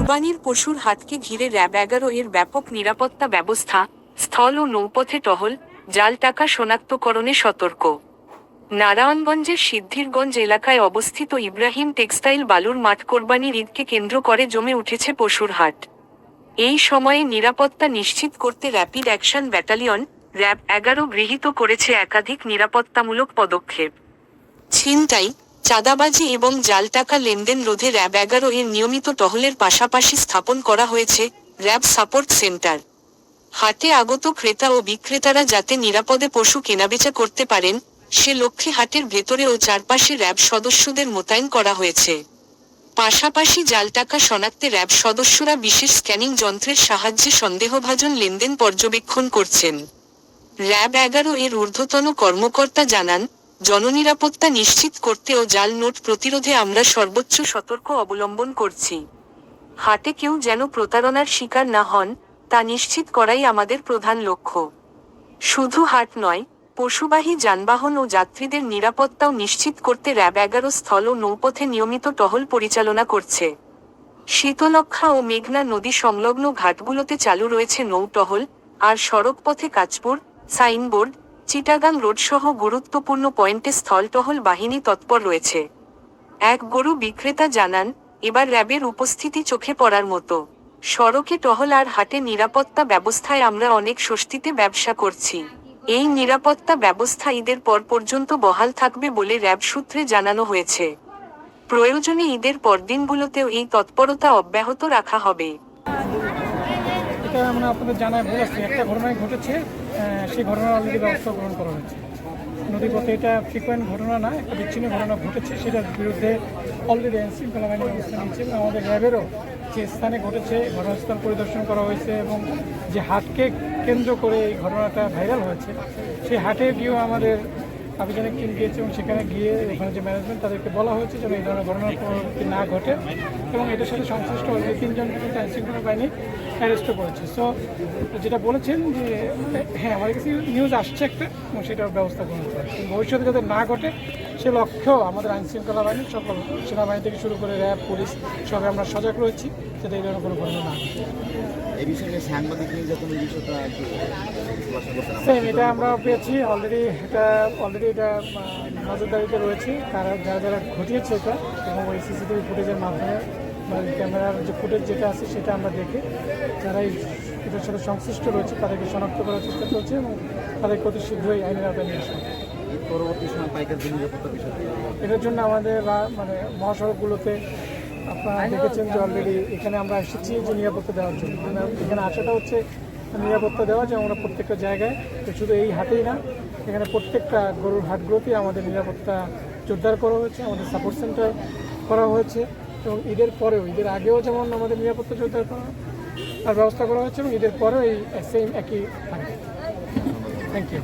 কোরবানির পশুর হাটকে ঘিরে র্যাব এগারো এর ব্যাপক নিরাপত্তা ব্যবস্থা, স্থল ও নৌপথে টহল, জাল টাকা শনাক্তকরণে সতর্ক। নারায়ণগঞ্জের সিদ্ধিরগঞ্জ এলাকায় অবস্থিত ইব্রাহিম টেক্সটাইল বালুর মাঠ কোরবানির ঈদকে কেন্দ্র করে জমে উঠেছে পশুর হাট। এই সময়ে নিরাপত্তা নিশ্চিত করতে র্যাপিড অ্যাকশন ব্যাটালিয়ন, র্যাব এগারো গৃহীত করেছে একাধিক নিরাপত্তামূলক পদক্ষেপ। ছিনতাই চাঁদাবাজি এবং জাল টাকা লেনদেন রোধে র্যাব এগারো এর নিয়মিত টহলের পাশাপাশি স্থাপন করা হয়েছে র্যাব সাপোর্ট সেন্টার। হাটে আগত ক্রেতা ও বিক্রেতারা যাতে নিরাপদে পশু কেনাবেচা করতে পারেন, সে লক্ষ্যে হাটের ভেতরে ও চারপাশে র্যাব সদস্যদের মোতায়েন করা হয়েছে। পাশাপাশি জাল টাকা শনাক্তে র্যাব সদস্যরা বিশেষ স্ক্যানিং যন্ত্রের সাহায্যে সন্দেহভাজন লেনদেন পর্যবেক্ষণ করছেন। র্যাব এগারো এর ঊর্ধ্বতন কর্মকর্তা জানান জননিরাপত্তা নিশ্চিত করতে ও জাল নোট প্রতিরোধে আমরা সর্বোচ্চ সতর্ক অবলম্বন করছি। হাটে কেউ যেন প্রতারণার শিকার না হন, তা নিশ্চিত করাই আমাদের প্রধান লক্ষ্য। শুধু হাট নয়, পশুবাহী যানবাহন ও যাত্রীদের নিরাপত্তাও নিশ্চিত করতে র্যাব এগারো স্থল ও নৌপথে নিয়মিত টহল পরিচালনা করছে। শীতলক্ষা ও মেঘনা নদী সংলগ্ন ঘাটগুলোতে চালু রয়েছে নৌ টহল আর সড়কপথে কাচপুর, সাইনবোর্ড চিটাগাং রোডসহ গুরুত্বপূর্ণ পয়েন্টে স্থলটহল বাহিনী তৎপর রয়েছে। এক গরু বিক্রেতা জানান, এবার র্যাবের উপস্থিতি চোখে পড়ার মতো। সড়কে টহল আর হাটে নিরাপত্তা ব্যবস্থায় আমরা অনেক স্বস্তিতে ব্যবসা করছি। এই নিরাপত্তা ব্যবস্থা ঈদের পর পর্যন্ত বহাল থাকবে বলে র্যাব সূত্রে জানানো হয়েছে। প্রয়োজনে ঈদের পরদিনগুলোতেও এই তৎপরতা অব্যাহত রাখা হবে। এটা আমরা আপনাদের জানায় বলেছি একটা ঘটনায় ঘটেছে সেই ঘটনার অলরেডি ব্যবস্থা গ্রহণ করা হয়েছে। নদীপথে এটা ফ্রিকোয়েন্ট ঘটনা না, একটা বিচ্ছিন্ন ঘটনা ঘটেছে, সেটার বিরুদ্ধে অলরেডি আইনশৃঙ্খলা বাহিনী ব্যবস্থা নিচ্ছে এবং আমাদের র্যাবেরও যে স্থানে ঘটেছে, ঘটনাস্থল পরিদর্শন করা হয়েছে এবং যে হাটকে কেন্দ্র করে এই ঘটনাটা ভাইরাল হয়েছে, সেই হাটে গিয়েও আমাদের আবেদনের টিম গিয়েছে এবং সেখানে গিয়ে ওখানে যে ম্যানেজমেন্ট তাদেরকে বলা হয়েছে যেন এই ধরনের ঘটনা না ঘটে এবং এটার সাথে সংশ্লিষ্ট অলরেডি তিনজনকে কিন্তু আইনশৃঙ্খলা বাহিনী অ্যারেস্টও করেছে সো যেটা বলেছেন যে হ্যাঁ আমার কাছে নিউজ আসছে একটা এবং সেটার ব্যবস্থা গ্রহণ হবে। ভবিষ্যতে যাতে না ঘটে সে লক্ষ্য আমাদের আইন শৃঙ্খলা বাহিনী, সকল সেনাবাহিনী থেকে শুরু করে র্যাব, পুলিশ, সবাই আমরা সজাগ রয়েছি যাতে এই ধরনের কোনো ঘটনা না ঘটে এই বিষয়ে সাংবাদিক বিষয়টা। সেম এটা আমরা পেয়েছি অলরেডি এটা অলরেডি এটা নজরদারিতে রয়েছে। কারা যারা যারা ঘটিয়েছে এটা এবং ওই সিসিটিভি ফুটেজের মাধ্যমে বা ক্যামেরার যে ফুটেজ যেটা আছে সেটা আমরা দেখে। যারা এই এটার সাথে সংশ্লিষ্ট রয়েছে তাদেরকে শনাক্ত করার চেষ্টা করছে এবং তাদেরকে অতি শীঘ্রই আইনের আওতায় নিয়ে আসা পরবর্তী সময় পাইকারি এটার জন্য আমাদের মানে মহাসড়কগুলোতে আপনারা দেখেছেন যে অলরেডি এখানে আমরা এসেছি যে নিরাপত্তা দেওয়ার জন্য। এখানে আসাটা হচ্ছে নিরাপত্তা দেওয়া, যে আমরা প্রত্যেকটা জায়গায় তো শুধু এই হাটেই না, এখানে প্রত্যেকটা গরুর হাটগুলোতেই আমাদের নিরাপত্তা জোরদার করা হয়েছে, আমাদের সাপোর্ট সেন্টার করা হয়েছে, এবং ঈদের পরেও, ঈদের আগেও যেমন আমাদের নিরাপত্তা জোরদার করা, আর ব্যবস্থা করা হয়েছে, এবং ঈদের পরেও এই সেম একই থাকবে। Thank you